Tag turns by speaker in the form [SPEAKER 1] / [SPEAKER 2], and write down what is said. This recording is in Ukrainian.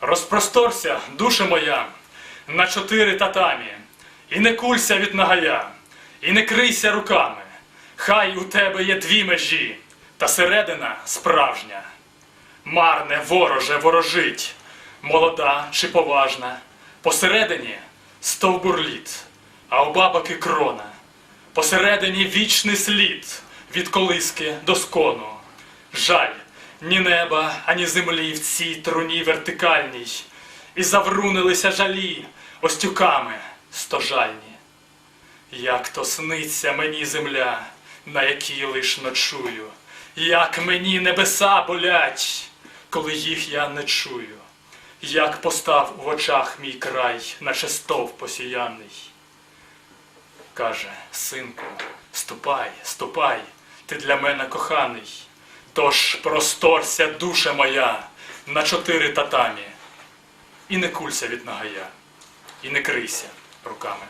[SPEAKER 1] Розпросторся, душа моя, на чотири татамі, і не кулься від нагая, і не крийся руками. Хай у тебе є дві межі, та середина справжня. Марне вороже ворожить, молода чи поважна. Посередині стовбур літ, а у бабаки крона. Посередині вічний слід від колиски до скону. Жаль, ні неба, ані землі в цій труні вертикальній, і заврунилися жалі остюками стожальні. Як то сниться мені земля, на якій лиш ночую, як мені небеса болять, коли їх я не чую, як постав в очах мій край, наче стов посіяний. Каже, синку, ступай, ступай, ти для мене коханий. Тож просторся, душа моя, на чотири татамі, і не кулься від нагая, і не крийся руками.